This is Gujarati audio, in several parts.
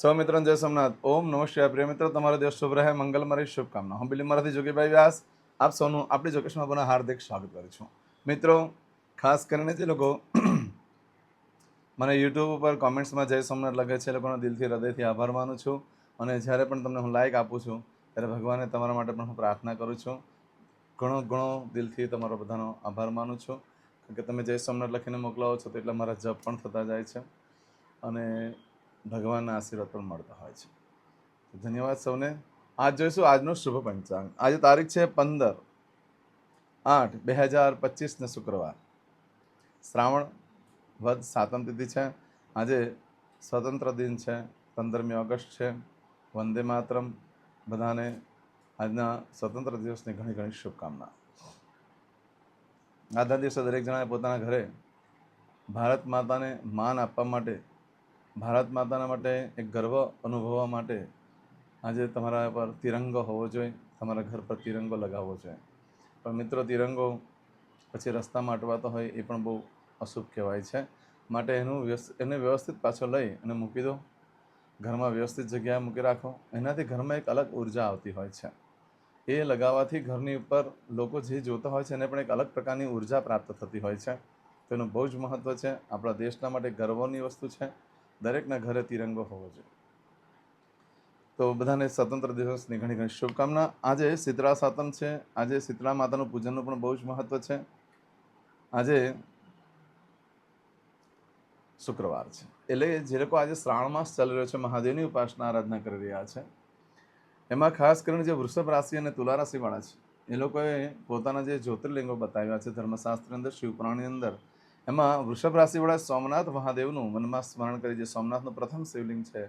સૌ મિત્રો જય સોમનાથ. ઓમ નમઃ શિવાય. પ્રિય મિત્રો, તમારો દિવસ શુભ રહે. મંગલમય શુભકામના. હું બિલી મારાથી જોગીભાઈ વ્યાસ. આપ સૌનું આપણી જોકેશમાં પણ હાર્દિક સ્વાગત કરું છું. મિત્રો, ખાસ કરીને જે લોકો મને યુટ્યુબ ઉપર કોમેન્ટ્સમાં જય સોમનાથ લખે છે, એ લોકોનો દિલથી, હૃદયથી આભાર માનું છું. અને જ્યારે પણ તમને હું લાઇક આપું છું, ત્યારે ભગવાને તમારા માટે પણ હું પ્રાર્થના કરું છું. ઘણો ઘણો દિલથી તમારો બધાનો આભાર માનું છું. કારણ કે તમે જય સોમનાથ લખીને મોકલાવો છો તો એટલે મારા જપ પણ થતા જાય છે. અને ભગવાનના આશીર્વાદ પણ મળતા હોય છે. ધન્યવાદ સૌને. આજ જોઈશું આજનો શુભ પંચાંગ. આજે તારીખ છે પંદર આઠ બે હજાર પચીસને શુક્રવાર. શ્રાવણ વધ સાતમ તિથિ છે. આજે સ્વતંત્ર દિન છે. પંદરમી ઓગસ્ટ છે. વંદે માતરમ. બધાને આજના સ્વતંત્ર દિવસની ઘણી ઘણી શુભકામના. આજના દિવસે દરેક જણાએ પોતાના ઘરે ભારત માતાને માન આપવા માટે ભારત માતાના માટે એક ગર્વ અનુભવવા માટે આજે તમારા પર તિરંગો હોવો જોઈએ, તમારા ઘર પર તિરંગો લગાવવો જોઈએ. પણ મિત્રો, તિરંગો પછી રસ્તામાં અટવાતો હોય એ પણ બહુ અશુભ કહેવાય છે. માટે એનું એને વ્યવસ્થિત પાછો લઈ અને મૂકી દો. ઘરમાં વ્યવસ્થિત જગ્યાએ મૂકી રાખો. એનાથી ઘરમાં એક અલગ ઊર્જા આવતી હોય છે. એ લગાવવાથી ઘરની ઉપર લોકો જે જોતા હોય છે એને પણ એક અલગ પ્રકારની ઊર્જા પ્રાપ્ત થતી હોય છે. તેનું બહુ જ મહત્ત્વ છે. આપણા દેશના માટે ગર્વની વસ્તુ છે. દરેકના ઘરે તિરંગો હોવો જોઈએ. તો બધાને સ્વતંત્ર દિવસની ઘણી ઘણી શુભકામના. આજે શીતળા સાતમ છે. આજે શીતળા માતાનું પૂજનનું પણ બહુ જ મહત્ત્વ છે. આજે શુક્રવાર છે. એટલે જે લોકો આજે શ્રાવણ માસ ચાલી રહ્યો છે, મહાદેવની ઉપાસના, આરાધના કરી રહ્યા છે. એમાં ખાસ કરીને જે વૃષભ રાશિ અને તુલા રાશિવાળા છે, એ લોકોએ પોતાના જે જ્યોતિર્લિંગો બતાવ્યા છે, ધર્મશાસ્ત્રની અંદર શિવપુરાણની અંદર એમાં વૃષભ રાશિવાળા સોમનાથ મહાદેવનું મનમાં સ્મરણ કરી જે સોમનાથનું પ્રથમ શિવલિંગ છે,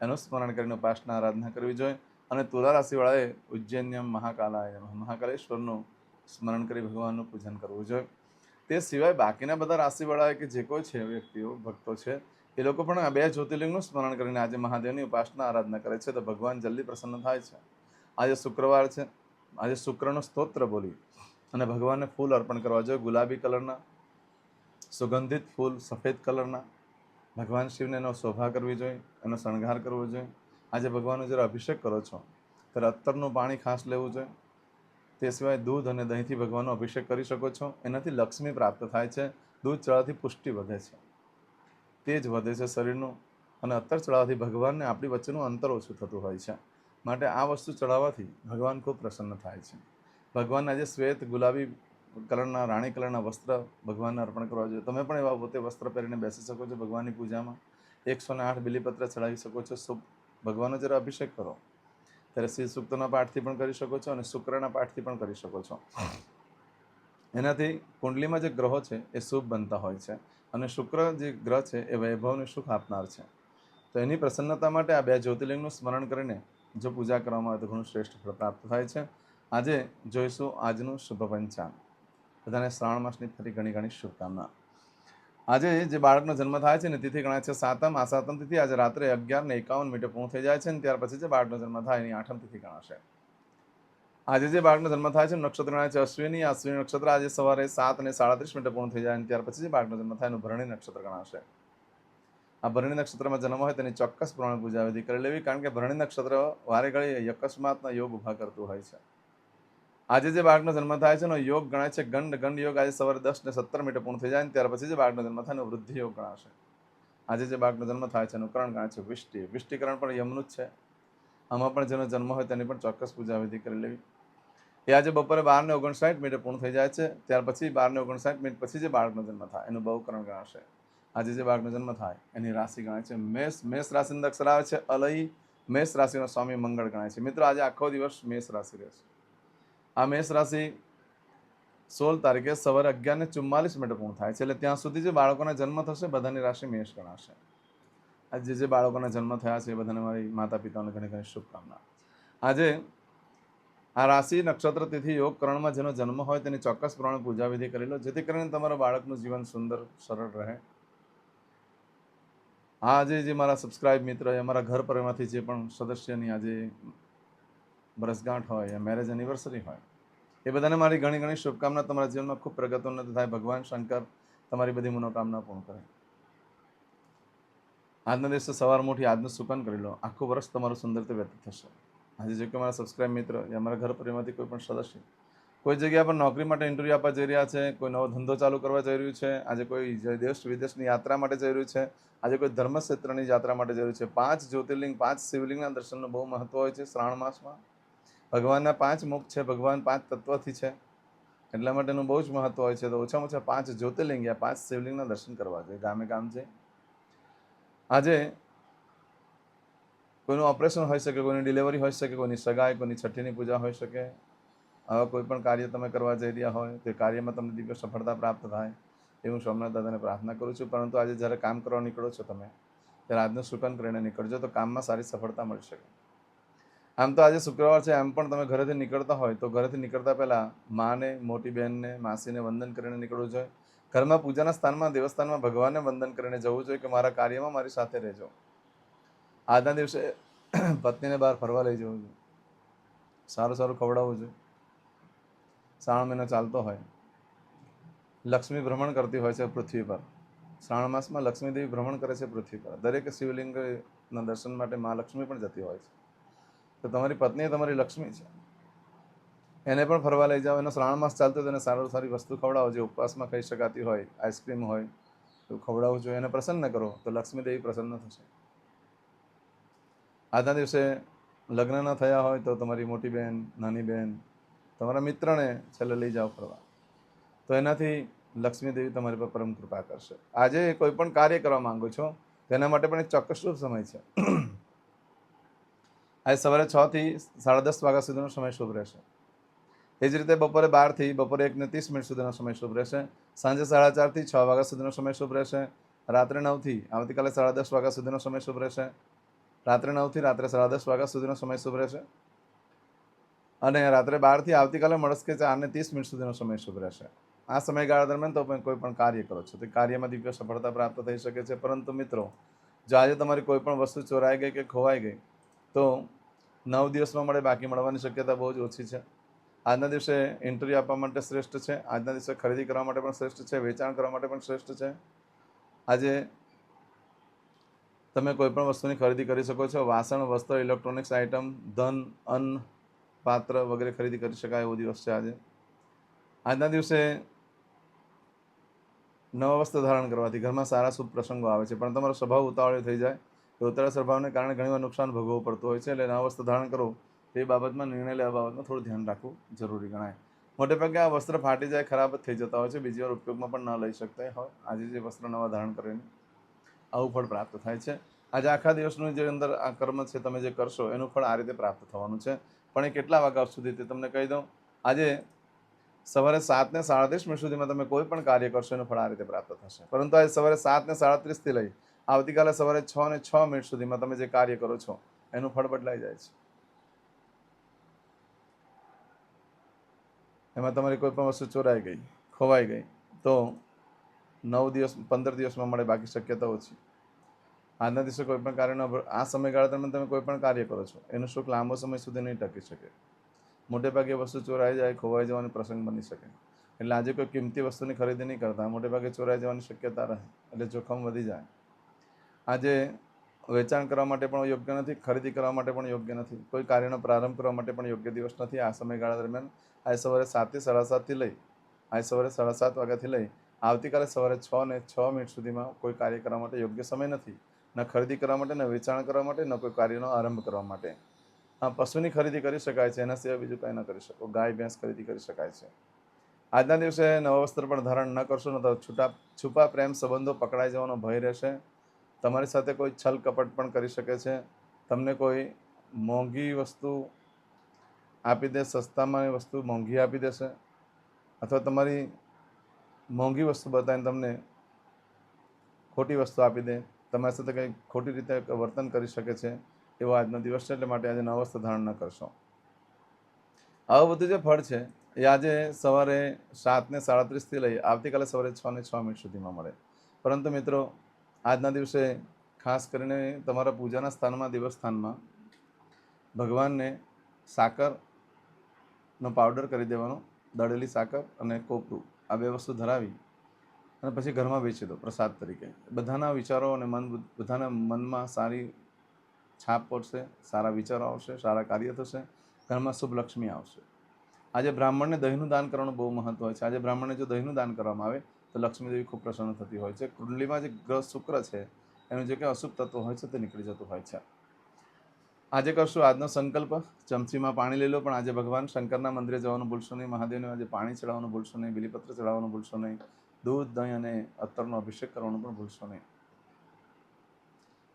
એનું સ્મરણ કરીને ઉપાસના આરાધના કરવી જોઈએ. અને તુલા રાશિવાળાએ ઉજ્જૈન્યમ મહાકાલાય, મહાકાલેશ્વરનું સ્મરણ કરી ભગવાનનું પૂજન કરવું જોઈએ. તે સિવાય બાકીના બધા રાશિવાળાએ કે જે કોઈ છે, વ્યક્તિઓ, ભક્તો છે, એ લોકો પણ આ બે જ્યોતિર્લિંગનું સ્મરણ કરીને આજે મહાદેવની ઉપાસના આરાધના કરે છે તો ભગવાન જલ્દી પ્રસન્ન થાય છે. આજે શુક્રવાર છે, આજે શુક્રનો સ્તોત્ર બોલી અને ભગવાનને ફૂલ અર્પણ કરવા જોઈએ, ગુલાબી કલરના સુગંધિત ફૂલ સફેદ કલરના. ભગવાન શિવને એનો શોભા કરવી જોઈએ, એનો શણગાર કરવો જોઈએ. આજે ભગવાનનો જ્યારે અભિષેક કરો છો, ત્યારે અત્તરનું પાણી ખાસ લેવું જોઈએ. તે સિવાય દૂધ અને દહીંથી ભગવાનનો અભિષેક કરી શકો છો. એનાથી લક્ષ્મી પ્રાપ્ત થાય છે. દૂધ ચડાવવાથી પુષ્ટિ વધે છે. તેજ વધે છે શરીરનું. અને અત્તર ચડાવવાથી ભગવાનને આપણી વચ્ચેનું અંતર ઓછું થતું હોય છે. માટે આ વસ્તુ ચડાવવાથી ભગવાન ખૂબ પ્રસન્ન થાય છે. ભગવાન આજે શ્વેત ગુલાબી કલરના, રાણી કલરના વસ્ત્ર ભગવાનને અર્પણ કરવા જોઈએ. તમે પણ એવા પોતે વસ્ત્ર પહેરીને બેસી શકો છો ભગવાનની પૂજામાં. એકસો ને આઠ બિલીપત્ર ચડાવી શકો છો. શુભ, ભગવાનનો જ્યારે અભિષેક કરો. ત્યારે શ્રી સૂક્તના પાઠથી પણ કરી શકો છો અને શુક્રના પાઠથી પણ કરી શકો છો. એનાથી કુંડલીમાં જે ગ્રહો છે એ શુભ બનતા હોય છે અને શુક્ર જે ગ્રહ છે એ વૈભવને સુખ આપનાર છે. તો એની પ્રસન્નતા માટે આ બે જ્યોતિર્લિંગનું સ્મરણ કરીને જો પૂજા કરવામાં આવે તો ઘણું શ્રેષ્ઠ ફળ પ્રાપ્ત થાય છે. આજે જોઈશું આજનું શુભ પંચાંગ. બધાને શ્રાવણ માસની ફરી ઘણી ઘણી શુભકામના. આજે જે બાળકનો જન્મ થાય છે ને તિથિ ગણાય છે સાતમ. આ સાતમ તિથિ આજે રાત્રે અગિયાર ને એકાવન મિનિટે પૂર્ણ થઈ જાય છે ને ત્યાર પછી જે બાળકનો જન્મ થાય એની આઠમ તિથિ ગણાશે. આજે જે બાળકનો જન્મ થાય છે નક્ષત્ર ગણાય છે અશ્વિની. અશ્વિની નક્ષત્ર આજે સવારે સાત અને સાડત્રીસ મિનિટે પૂર્ણ થઈ જાય અને ત્યાર પછી જે બાળકનો જન્મ થાય એનું ભરણી નક્ષત્ર ગણાશે. આ ભરણી નક્ષત્રમાં જન્મ હોય તેની ચોક્કસ પ્રમાણે પૂજા વિધિ કરી લેવી, કારણ કે ભરણી નક્ષત્ર વારે ઘડી અકસ્માતના યોગ ઊભા કરતું હોય છે. આજે જે બાળકનો જન્મ થાય છે એનો યોગ ગણાય છે. ગંડ ગંડ યોગ આજે સવારે દસ ને સત્તર મિનિટે પૂર્ણ થઈ જાય ને ત્યાર પછી જે બાળકનો જન્મ થાય એનો વૃદ્ધિ યોગ ગણાશે. આજે જે બાળકનો જન્મ થાય છે એનું કરણ ગણાય છે. વિષ્ટિ, વિષ્ટિકરણ પણ યમનું જ છે. આમાં પણ જેનો જન્મ હોય તેની પણ ચોક્કસ પૂજા વિધિ કરી લેવી. એ આજે બપોરે બાર ને ઓગણસાઠ મિનિટે પૂર્ણ થઈ જાય છે. ત્યાર પછી બાર ને ઓગણસાઠ મિનિટ પછી જે બાળકનો જન્મ થાય એનું બહુકરણ ગણાશે. આજે જે બાળકનો જન્મ થાય એની રાશિ ગણાય છે. મેષ મેષ રાશિની અંદર અક્ષર આવે છે અલય. મેષ રાશિનો સ્વામી મંગળ ગણાય છે. મિત્રો, આજે આખો દિવસ મેષ રાશિ રહેશે. આ મેષ રાશિ સોળ તારીખે સવારે અગિયાર ને ચુમ્માલીસ મિનિટે પૂર્ણ થાય છે એટલે ત્યાં સુધી જે બાળકોના જન્મ થશે બધાની રાશિ મેષ ગણાશે આજે જે બાળકોના જન્મ થયા છે એ બધાને મારી માતા પિતાને ઘણી ઘણી શુભકામના આજે આ રાશિ નક્ષત્ર તિથિ યોગ કરણમાં જેનો જન્મ હોય તેની ચોક્કસ પ્રમાણે પૂજા વિધિ કરી લો જેથી કરીને તમારા બાળકનું જીવન સુંદર સરળ રહે આજે જે મારા સબસ્ક્રાઇબ મિત્ર અમારા ઘર પરિવારમાંથી જે પણ સદસ્યની આજે બરસગાંઠ હોય યા મેરેજ એનિવર્સરી હોય એ બધાને મારી ઘણી ઘણી શુભકામના. તમારા જીવનમાં ખૂબ પ્રગતોન્નત થાય. ભગવાન શંકર તમારી બધી મનોકામના પૂર્ણ કરે. આજના દિવસે સવાર મોટી આજનું સુકન કરી લો. આખું વર્ષ તમારું સુંદરતા રીતે વ્યતીત થશે. આજે જો કે મારા સબસ્ક્રાઇબ મિત્ર યા મારા ઘર પરિવારમાંથી કોઈ પણ સદસ્ય કોઈ જગ્યા પર નોકરી માટે ઇન્ટરવ્યૂ આપવા જઈ રહ્યા છે, કોઈ નવો ધંધો ચાલુ કરવા જઈ રહ્યું છે, આજે કોઈ દેશ વિદેશની યાત્રા માટે જઈ રહ્યું છે, આજે કોઈ ધર્મક્ષેત્રની યાત્રા માટે જઈ રહ્યું છે. પાંચ જ્યોતિર્લિંગ, પાંચ શિવલિંગના દર્શનનું બહુ મહત્વ હોય છે શ્રાવણ માસમાં. ભગવાનના પાંચ મુખ છે, ભગવાન પાંચ તત્વથી છે. એટલા માટેનું બહુ જ મહત્વ હોય છે. તો ઓછામાં ઓછા પાંચ જ્યોતિર્લિંગ યા પાંચ શિવલિંગના દર્શન કરવા જોઈએ, ગામે ગામ છે આજે કોઈનું ઓપરેશન હોઈ શકે, કોઈની ડિલિવરી હોઈ શકે, કોઈની સગાઈ, કોઈની છઠ્ઠીની પૂજા હોઈ શકે. આવા કોઈ પણ કાર્ય તમે કરવા જઈ રહ્યા હોય, તે કાર્યમાં તમને દિવ્ય સફળતા પ્રાપ્ત થાય, એ હું સોમનાથ દાદાને પ્રાર્થના કરું છું. પરંતુ આજે જ્યારે કામ કરવા નીકળો છો તમે, ત્યારે આજનું સુકન કરીને નીકળજો, તો કામમાં સારી સફળતા મળી શકે. આમ તો આજે શુક્રવાર છે એમ પણ તમે ઘરેથી નીકળતા હોય તો ઘરેથી નીકળતા પહેલાં માને, મોટી બહેનને, માસીને વંદન કરીને નીકળવું જોઈએ. ઘરમાં પૂજાના સ્થાનમાં, દેવસ્થાનમાં ભગવાનને વંદન કરીને જવું જોઈએ કે મારા કાર્યમાં મારી સાથે રહેજો. આજના દિવસે પત્નીને બહાર ફરવા લઈ જવું જોઈએ. સારું સારું ખવડાવવું જોઈએ. શ્રાવણ મહિનો ચાલતો હોય. લક્ષ્મી ભ્રમણ કરતી હોય છે પૃથ્વી પર. શ્રાવણ માસમાં લક્ષ્મીદેવી ભ્રમણ કરે છે પૃથ્વી પર. દરેક શિવલિંગના દર્શન માટે મા લક્ષ્મી પણ જતી હોય છે. તો તમારી પત્ની તમારી લક્ષ્મી છે. એને પણ ફરવા લઈ જાઓ, એનો શ્રાવણ માસ ચાલતો તેને સારું સારી વસ્તુ ખવડાવો, જે ઉપવાસમાં ખાઈ શકાતી હોય, આઈસ્ક્રીમ હોય, તો ખવડાવવું જોઈએ એને પ્રસન્ન કરો, તો લક્ષ્મી દેવી પ્રસન્ન થશે. આજના દિવસે લગ્ન ન થયા હોય તો તમારી મોટી બહેન નાની બહેન તમારા મિત્રને છેલ્લે લઈ જાઓ ફરવા. તો એનાથી લક્ષ્મી દેવી તમારી પર પરમ કૃપા કરશે. આજે કોઈ પણ કાર્ય કરવા માંગો છો તેના માટે પણ એક ચોક્કસ સમય છે. આજે સવારે છ થી સાડા દસ વાગ્યા સુધીનો સમય શુભ રહેશે. એ જ રીતે બપોરે બારથી બપોરે એકને ત્રીસ મિનિટ સુધીનો સમય શુભ રહેશે. સાંજે સાડા ચારથી છ વાગ્યા સુધીનો સમય શુભ રહેશે. રાત્રે નવથી આવતીકાલે સાડા દસ વાગ્યા સુધીનો સમય શુભ રહેશે. રાત્રે નવથી રાત્રે સાડા દસ વાગ્યા સુધીનો સમય શુભ રહેશે. અને રાત્રે બારથી આવતીકાલે મળસ્કે ચારને ત્રીસ મિનિટ સુધીનો સમય શુભ રહેશે. આ સમયગાળા દરમિયાન તો તમે કોઈ પણ કાર્ય કરો છો. તે કાર્યમાં દિવ્ય સફળતા પ્રાપ્ત થઈ શકે છે. પરંતુ મિત્રો, જો આજે તમારી કોઈ પણ વસ્તુ ચોરાઈ ગઈ કે ખોવાઈ ગઈ, તો નવ દિવસમાં મળે, બાકી મળવાની શક્યતા બહુ જ ઓછી છે. આજના દિવસે ઇન્ટરવ્યૂ આપવા માટે શ્રેષ્ઠ છે. આજના દિવસે ખરીદી કરવા માટે પણ શ્રેષ્ઠ છે. વેચાણ કરવા માટે પણ શ્રેષ્ઠ છે. આજે તમે કોઈપણ વસ્તુની ખરીદી કરી શકો છો. વાસણ, વસ્ત્ર ઇલેક્ટ્રોનિક્સ આઇટમ ધન, અન્ન, પાત્ર વગેરે ખરીદી કરી શકાય એવો દિવસ છે આજે. આજના દિવસે નવા વસ્ત્ર ધારણ કરવાથી ઘરમાં સારા શુભ પ્રસંગો આવે છે. પણ તમારો સ્વભાવ ઉતાવળ્યો થઈ જાય. તો ઉતાવળ સ્વભાવને કારણે ઘણીવાર નુકસાન ભોગવવું પડતું હોય છે. એટલે આ વસ્તુ ધારણ કરો. તે બાબતમાં નિર્ણય લેવા બાબતમાં થોડું ધ્યાન રાખવું જરૂરી ગણાય. મોટે ભાગે આ વસ્ત્ર ફાટી જાય, ખરાબ જ થઈ જતા હોય છે. બીજી વાર ઉપયોગમાં પણ ન લઈ શકતા હોય આજે જે વસ્ત્ર નવા ધારણ કરીને આવું ફળ પ્રાપ્ત થાય છે. આજે આખા દિવસનું જે અંદર આ કર્મ છે, તમે જે કરશો, એનું ફળ આ રીતે પ્રાપ્ત થવાનું છે. પણ એ કેટલા વાગ્યા સુધી તે તમને કહી દઉં. આજે સવારે સાતને સાડત્રીસ મિનિટ સુધીમાં તમે કોઈ પણ કાર્ય કરશો, એનું ફળ આ રીતે પ્રાપ્ત થશે. પરંતુ આજે સવારે સાત ને સાડત્રીસથી લઈ આવતીકાલે સવારે છ ને છ મિનિટ સુધીમાં તમે જે કાર્ય કરો છો, એનું ફળ બદલાઈ જાય છે. એમાં તમારી કોઈ પણ વસ્તુ ચોરાઈ ગઈ, ખોવાઈ ગઈ, તો નવ દિવસ, પંદર દિવસમાં મળે બાકી શક્યતા ઓછી આજના દિવસે કોઈ પણ કાર્યનો આ સમયગાળા દરમિયાન તમે કોઈ પણ કાર્ય કરો છો, એનું સુખ લાંબો સમય સુધી નહીં ટકી શકે. મોટેભાગે વસ્તુ ચોરાઈ જાય, ખોવાઈ જવાનો પ્રસંગ બની શકે. એટલે આજે કોઈ કિંમતી વસ્તુની ખરીદી નહીં કરતા, મોટે ભાગે ચોરાઈ જવાની શક્યતા રહે, એટલે જોખમ વધી જાય. આજે વેચાણ કરવા માટે પણ યોગ્ય નથી, ખરીદી કરવા માટે પણ યોગ્ય નથી, કોઈ કાર્યનો પ્રારંભ કરવા માટે પણ યોગ્ય દિવસ નથી. આ સમયગાળા દરમિયાન આજે સવારે સાતથી સાડા સાતથી લઈ, આજે સવારે સાડા સાત વાગ્યાથી લઈ, આવતીકાલે સવારે છ ને છ મિનિટ સુધીમાં કોઈ કાર્ય કરવા માટે યોગ્ય સમય નથી. ન ખરીદી કરવા માટે, ન વેચાણ કરવા માટે, ન કોઈ કાર્યનો આરંભ કરવા માટે. હા, પશુની ખરીદી કરી શકાય છે, એના સિવાય બીજું કંઈ ન કરી શકો. ગાય, ભેંસ ખરીદી કરી શકાય છે. આજના દિવસે નવા વસ્ત્ર પણ ધારણ ન કરશો, ન તો છૂટા છુપા પ્રેમ સંબંધો પકડાઈ જવાનો ભય રહેશે. તમારી સાથે કોઈ છલ કપટ પણ કરી શકે છે? તમને કોઈ મોંઘી વસ્તુ આપી દે, સસ્તામાં એ વસ્તુ મોંઘી આપી દેશે? અથવા તમારી મોંઘી વસ્તુ બતાવીને તમને ખોટી વસ્તુ આપી દે? તમારી સાથે કંઈ ખોટી રીતે વર્તન કરી શકે છે? એવો આજનો દિવસ છે, એટલે માટે આજે નવસ્થ ધારણ ન કરશો. આવું બધું જે ફળ છે, એ આજે સવારે સાતને સાડત્રીસથી લઈ આવતીકાલે સવારે છ ને છ મિનિટ સુધીમાં મળે. પરંતુ મિત્રો આજના દિવસે ખાસ કરીને તમારા પૂજાના સ્થાનમાં, દેવસ્થાનમાં ભગવાનને સાકરનો પાવડર કરી દેવાનો દળેલી સાકર અને કોપરું, આ બે વસ્તુ ધરાવી અને પછી ઘરમાં વેચી દો પ્રસાદ તરીકે. બધાના વિચારો અને મન બધાના મનમાં સારી છાપ પડશે, સારા વિચારો આવશે, સારા કાર્ય થશે, ઘરમાં શુભ લક્ષ્મી આવશે. આજે બ્રાહ્મણને દહીંનું દાન કરવાનું બહુ મહત્વ છે. આજે બ્રાહ્મણને જો દહીંનું દાન કરવામાં આવે તો લક્ષ્મીદેવી ખૂબ પ્રસન્ન થતી હોય છે. કુંડલીમાં જે ગ્રહ શુક્ર છે, એનું જે કંઈ અશુભ તત્વ હોય છે તે નીકળી જતું હોય છે. આજે કરશું આજનો સંકલ્પ. ચમચીમાં પાણી લઈ લો, પણ આજે ભગવાન શંકરના મંદિરે જવાનું ભૂલશો નહીં. મહાદેવને આજે પાણી ચડાવવાનું ભૂલશો નહીં, બિલીપત્ર ચડાવવાનું ભૂલશો નહીં, દૂધ, દહીં અને અત્તરનો અભિષેક કરવાનો પણ ભૂલશો નહીં.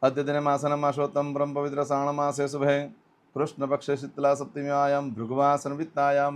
અદ્યતને માસન માસોત્તમ બ્રહ્મ પવિત્ર શ્રાવણ માસે શુભે. કૃષ્ણ પક્ષે શીતલા સપ્તમીયામ ભૃગવાસન વિત્તાયામ